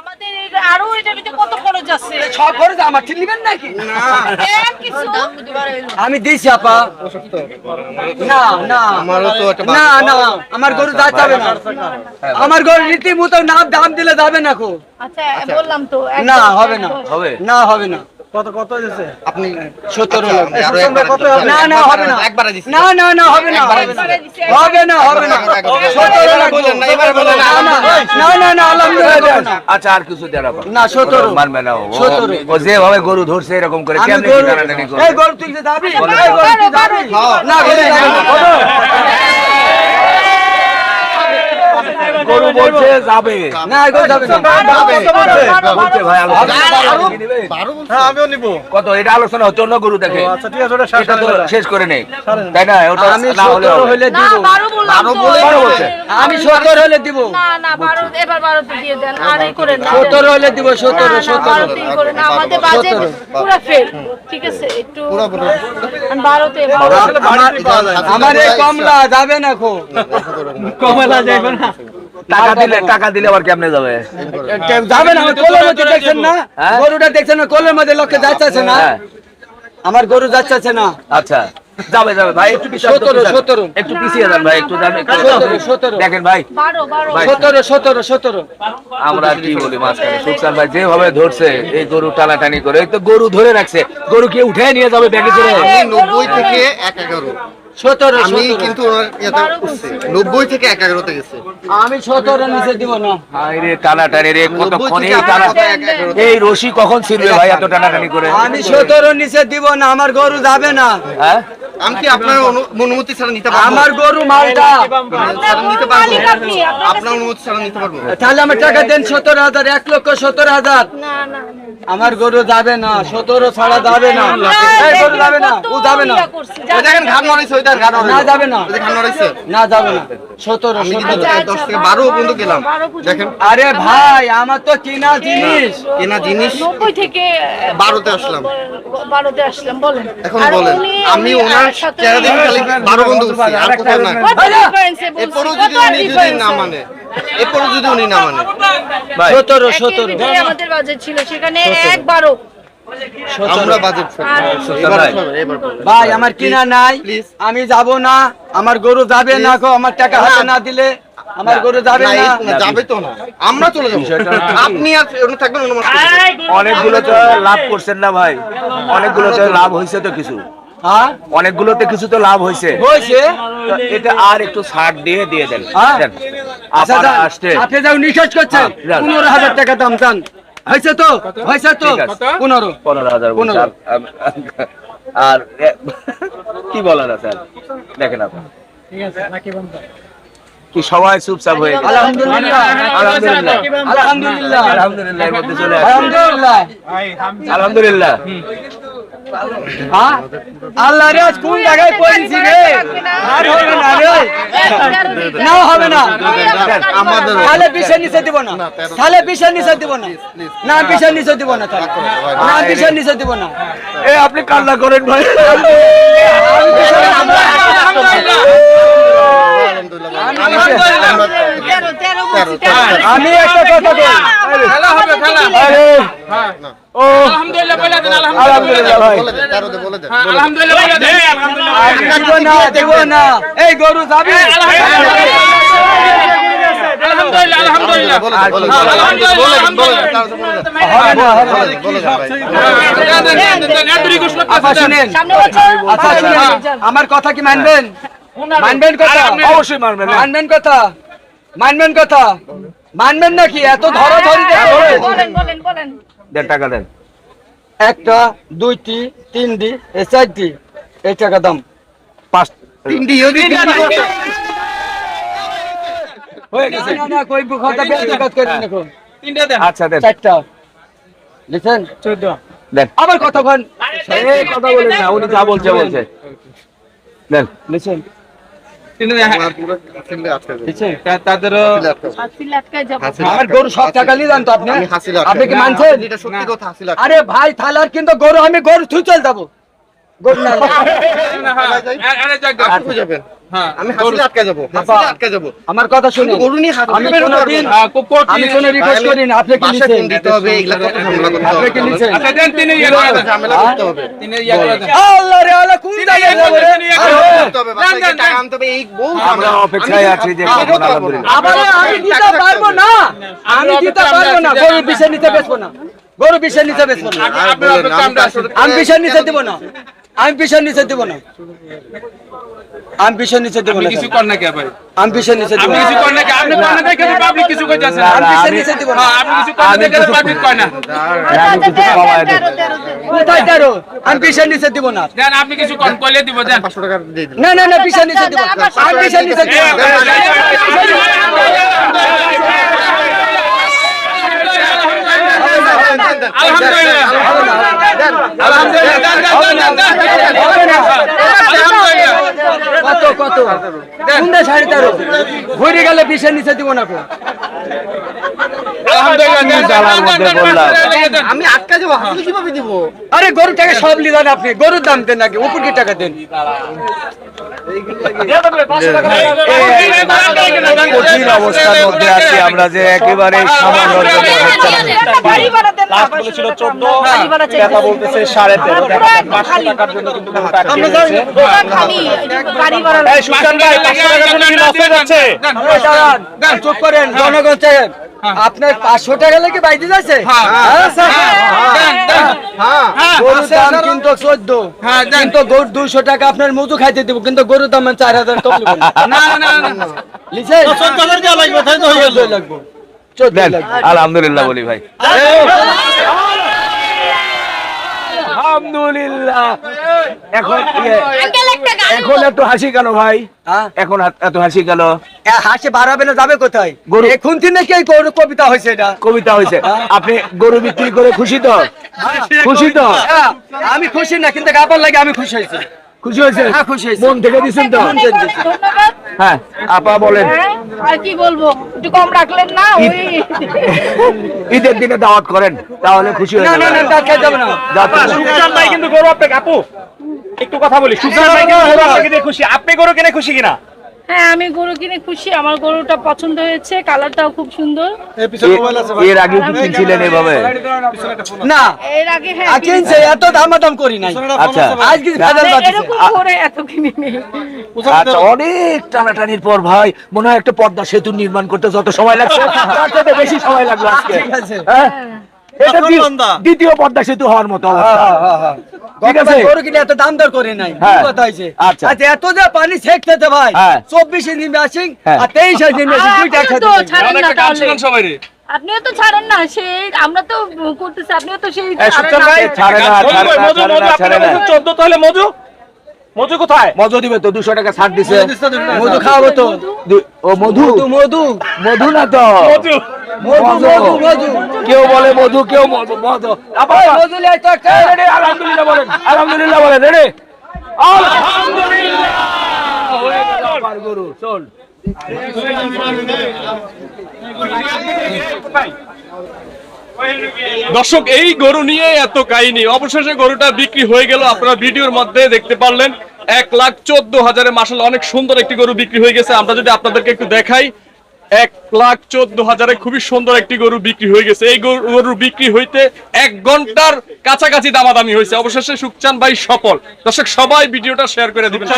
আমাদের আরও এটার কত খরচ আছে? সব খরচ আমার ঠিক নিবেন নাকি? এক কিছু? আমি দিছি আপা। না না। না না আমার গরু যাবে না। আমার গরু রীতিমতো না দাম দিলে যাবে না খুব আচ্ছা বললাম তো না হবে না। হবে। না হবে না। কত কত দিছে আপনি আচ্ছা, আরও কত দিতে হবে? না না হবে না। একবারে দিছি। না না না হবে না। হবে না হবে না। হবে না এবারে লাগবে। বললেন না, এবারে না, না, না আলহামদুলিল্লাহ। আচ্ছা আর কিছু। না। না ও। ও। যেভাবে গরু ধরছে এরকম করে কেমনে কি? এই গরু তুই যে এই গরু তুই যাবি? বারো, না না। গরু বলছে যাবে। না গরু যাবে না। বলছে ভাই আলোচনা। হ্যাঁ আমিও নিব। কত এটা আলোচনা হচ্ছে অন্য গরু দেখে। আচ্ছা ঠিক আছে ওটা শেষ তো করে শেষ করে নেই। তাই না? ওটা আমি না হলে সতেরো হবে। দিব। বারো বললাম বারো তো। বলে- বলছে। আমি সতেরো হলে দিব। না না বারো এবার বারোতে দিয়ে দেন। আর এই করে না। সতেরো হলে দিব না, সতেরো না, সতেরো বারোতেই করে না, আমাদের বাজেট পুরো ফেল ঠিক আছে একটু আমি বারোতে আমার আমার এই কমলা যাবে না খো কমলা যাইবে না। টাকা দিলে টাকা দিলে আবার কেমনে যাবে? যাবে না? আমার কোলের মধ্যে দেখছেন না? হ্যাঁ? গরুটা দেখছেন না? কোলের মধ্যে লোকে যাচ্ছে না? হ্যাঁ। আমার গরু যাচ্ছে না। আচ্ছা। যাবে যাবে। ভাই একটু সতেরো, সতেরো। একটু পিছিয়ে যান ভাই একটু। দেখেন ভাই। সতেরো সতেরো সতেরো। আমরা কি বলি মাঝখানে? সুখসান ভাই যেভাবে ধরছে এই গরু টানাটানি করে তো গরু ধরে রাখছে। গরু কে উঠে নিয়ে যাবে ব্যাগে করে? নব্বই থেকে এক এগারো। সতেরো আমি সতেরো। কিন্তু ওনার ইয়েতে উঠছি। নব্বই থেকে আমি সতেরো নিচে দিব না। রে টানাটানি রে কতক্ষণ এই টানা এই রশি কখন ছিড়বে ভাই এত টানাটানি করে? আমি সতেরো নিচে দিব না আমার গরু যাবে না। হ্যাঁ? আমি কি আপনার অনু- অনুমতি ছাড়া নিতে পারব? আমার গরু মালটা। নিতে পারব? আপনার আপনার অনুমতি ছাড়া নিতে পারব? তাহলে আমার টাকা দেন সতেরো হাজার এক লক্ষ সতেরো হাজার। না না আমার গরু যাবে না সতেরো ছাড়া যাবে না। এই গরু যাবে না ও যাবে না। দেখেন ঘাট নড়াইছে ওই ঘাট না যাবে না। ঘাট নড়াইছে। না যাবে না। সতেরো দশ থেকে বারো পর্যন্ত গেলাম। দেখেন। আরে ভাই আমার তো কিনা জিনিস। কেনা জিনিস। নব্বই থেকে বারোতে আসলাম। বারোতে আসলাম বলেন। এখন বলেন। আমি ওনার সাথে- চেহারা খালি বারো বন্ধু উঠছি আর কোথাও না কত difference এ বলছি, এরপরও যদি উনি যদি না মানে এরপরও যদি উনি না মানে। ভাই সতেরো সতেরো। আমাদের বাজেট ছিল সেখানে এক আমরা বাজেট ভাই। আমার কিনা নাই। আমি যাব না। আমার গরু যাবে না গো আমার টাকা হাতে না দিলে আমার গরু যাবে না, যাবে তো না। আমরা চলে যাব। আপনি আর থাকবেন অনেকগুলো তো লাভ করছেন না ভাই। অনেকগুলো তো লাভ হয়েছে তো কিছু। অনেকগুলোতে কিছু তো লাভ হয়েছে। হয়েছে? এটা আর একটু ছাড় দিয়ে দিয়ে দেন। হ্যাঁ? আচ্ছা আসছে আপনি যাও নিঃশ্বাস করছেন। হ্যাঁ, পনেরো হাজার টাকা দাম যান। হয়েছে তো? হয়েছে তো? পনেরো। পনেরো হাজার পনেরো। আর- কি বলার আছে আর? দেখেন আপনি। কি সবাই চুপচাপ হয়ে আলহামদুলিল্লাহ। আলহামদুলিল্লাহ। আলহামদুলিল্লাহ। আলহামদুলিল্লাহ এর মধ্যে চলে আসছে। আলহামদুলিল্লাহ। আলহামদুলিল্লাহ। আল্লাহ রে না হবে না। নিচে দিব না। দিব না। না নিচে দিব না না নিচে দিব না। এ, আপনি কান্না করেন ভাই তেরো তেরো বলছি, তেরো। আমি একটা কথা বলি আরে ও আলহামদুলিল্লাহ ভাই বলে দেন তেরোতে বলে দেন দিব না দিব না এই গরু যাবে বলে দেন, বলে দেন, বলে দেন, বলে দেন, বলে দেন, তেরোতে বলে দেন। হবে না হবে বলে না। দেন, বলে দেন ভাই। আচ্ছা শুনেন সামনে আচ্ছা আমার কথা কি মানবেন মানবেন কথা অবশ্যই মারবেন না। মানবেন কথা মানবেন কথা মানবেন নাকি এত ধরো ধরি বলেন বলেন বলেন দেন টাকা দেন একটা দুইটি তিনটি এ চারটি এই টাকা দাম। পাঁচ। তিনটি ইহুদি, হয়ে গেছে। না, না, না, কই কথা আচ্ছা দেন। চারটা। লিখেন? দেন। আবার কথা বলেন। এই কথা বলেন না উনি যা বলছে বলছে। দেন। লিখেন। তাদেরও আমার আটকে গরু। সব টাকা নিয়ে যান তো আপনি আমি হাসিলে আটকে আপনি কি দেন। মানছেন এটা সত্যি কথা হাসিলে আটকে আরে ভাই থালার কিন্তু গরু আমি গরু থুই চল যাব গরু না। আর যাবেন হ্যাঁ আমি হাসিলে আটকে যাব হাসিলে আটকে যাব আমার কথা শুনুন গরু নিয়ে হাত আমি কোনোদিন হ্যাঁ। আমি কোনো রিকোয়েস্ট করি না আপনি কি দিতে হবে এগুলা কত ঝামেলা করতে আপনি কি আচ্ছা দেন তিনি ইয়ে করে ঝামেলা করতে হবে তিনি ইয়ে করে আল্লাহ রে আল্লাহ কোন জায়গায়? তিনি ইয়ে করে করতে হবে টাকা আনতে হবে এই বহু আমরা অপেক্ষায় আছি যে। আবার আমি দিতে পারব না আমি দিতে পারব না বেচবো না গরু বিষের নিচে বেচবো না আমি বিষের নিচে দিব না আমি বিষের নিচে দিব না আমি বিষের নিচে দিব না কিছু করেন না কে ভাই আমি নিচে দিব আপনি কিছু করেন না কে আপনি করেন না দেখে পাবলিক কিছু কইতাছে না, আমি না, বিষের নিচে দিব না হ্যাঁ আপনি কিছু করেন না দেখে পাবলিক কয় না আচ্ছা, আচ্ছা, দেন, তেরো, তেরো, তেরো। কোথায় তেরো আমি নিচে দিব না দেন আপনি কিছু করেন কইলে দিব দেন পাঁচশো টাকা দিয়ে দিন। না না না বিষের নিচে দিব আমি নিচে দিব আলহামদুলিল্লাহ আলহামদুলিল্লাহ না। আলহামদুলিল্লাহ কত কত? কোনটা সাড়ে তেরো? ঘুরে গেলে বিষের নিচে দিব না আমি আটকে যাব হাসিলে কীভাবে দিব? আরে গরুর টাকা সব লিদান আপনি। গরুর দাম দেন নাকি? উপর কি টাকা দেন? কঠিন অবস্থার মধ্যে আছি আমরা যে একেবারে সামান্য হচ্ছে না। গাড়ি ভাড়া দেন না, লাস্ট বলেছিল 14 গাড়ি ভাড়া চাই। ক্রেতা বলতেছে সাড়ে তেরো। পুরো টাকার জন্য কিন্তু গরুটা আটকে আমরা গেছে। যাই। পুরো খালি, গাড়ি ভাড়া এই সুলতান ভাই পাঁচশো টাকার জন্য কি লস হয়ে চাহেন আপনার পাঁচশো টাকা লেগে বাইতে যাচ্ছে হ্যাঁ। হ্যাঁ, হ্যাঁ গরুর দাম কিন্তু চোদ্দ। হ্যাঁ, কিন্তু গরু দুশো টাকা আপনার মধু খাইতে দিব কিন্তু গরুর দাম চার হাজার কম না না না লাগবে আলহামদুলিল্লাহ বলি ভাই। আলহামদুলিল্লাহ। এখন এখন একটু হাসি কেন ভাই? হ্যাঁ? এখন এত হাসি গেল হাসি বাড়াবে না যাবে কোথায়? গরু। এখন থেকে গরু কবিতা হয়েছে এটা? কবিতা হয়েছে। আপনি গরু বিক্রি করে খুশি তো? খুশি তো? হ্যাঁ, আমি খুশি না কিন্তু গাবার লাগে আমি খুশি হয়েছি। খুশি হয়েছে? হ্যাঁ, খুশি হয়েছি। মন থেকে দিচ্ছেন তো? মন থেকে দিচ্ছি। ধন্যবাদ। হ্যাঁ আপা বলেন। হ্যাঁ, আর কি বলব? একটু কম রাখলেন না ওই ঈদের দিনে দাওয়াত করেন তাহলে খুশি হয়ে না না না যাবেন। তা খেয়ে না। যাচ্ছেন না? ভাই কিন্তু গরু আপনাকে আপু। একটু কথা বলি ভাই গরু আপনাকে দিয়ে খুশি? আপনি গরু কিনে খুশি কিনা? হ্যাঁ আমি গরু কিনে খুশি আমার গরুটা পছন্দ হয়েছে কালারটাও খুব সুন্দর। এর আগে কি কিনছিলেন এভাবে? না। এর আগে হ্যাঁ কিনছে এত দামাদাম করি নাই। আচ্ছা। আজকে ভেজাল কিনে- এরকম করে এত কিনে নেই আচ্ছা অনেক টানাটানির পর ভাই মনে হয় একটা পদ্মা সেতু নির্মাণ করতে যত সময় লাগছে তার থেকে বেশি সময় লাগল আজকে। ঠিক আছে। হ্যাঁ? এটা দ্বিতীয় পদ্মা সেতু হওয়ার মতো অবস্থা। ঠিক আছে? গরু কিনে এত দাম দর করে নাই হ্যাঁ। কথা হয়েছে? আচ্ছা। আচ্ছা এত যে পানি ভাই হ্যাঁ। চব্বিশ হ্যাঁ। আর তেইশ দুইটা আপনিও একসাথে তো ছাড়েন না সবাই রে। আপনিও তো ছাড়েন না সেই আমরা তো করতেছি আপনিও তো সেই মধু ছাড়ে মধু না, আপনি ছাড়ে না। বলছেন 14 তাহলে মধু? মধু কোথায়? মজু দিবে তো দুশো টাকা ছাড় দিছে। মধু খাওয়াবো তো। ও মধু মধু। মধু না তো। মধু। কেউ বলে মধু কেউ মধু? আলহামদুলিল্লাহ বলেন আলহামদুলিল্লাহ বলেন রেডি। আলহামদুলিল্লাহ। গেল আমার গরু চল। দর্শক এই গরু নিয়ে এত কাহিনী। অবশেষে গরুটা বিক্রি হয়ে গেল। আপনারা ভিডিওর মধ্যে দেখতে পারলেন এক লাখ চোদ্দ হাজারে মাসাল অনেক সুন্দর একটি গরু বিক্রি হয়ে গেছে। আমরা যদি আপনাদেরকে একটু দেখাই এক লাখ চোদ্দ হাজারে খুবই সুন্দর একটি গরু বিক্রি হয়ে গেছে। এই গরু বিক্রি হইতে এক ঘণ্টার কাছাকাছি দামাদামি হয়েছে। অবশেষে সুখচান ভাই সফল। দর্শক, সবাই ভিডিওটা শেয়ার করে দিবেন।